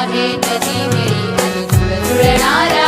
आहे नदी मेरी झुळणार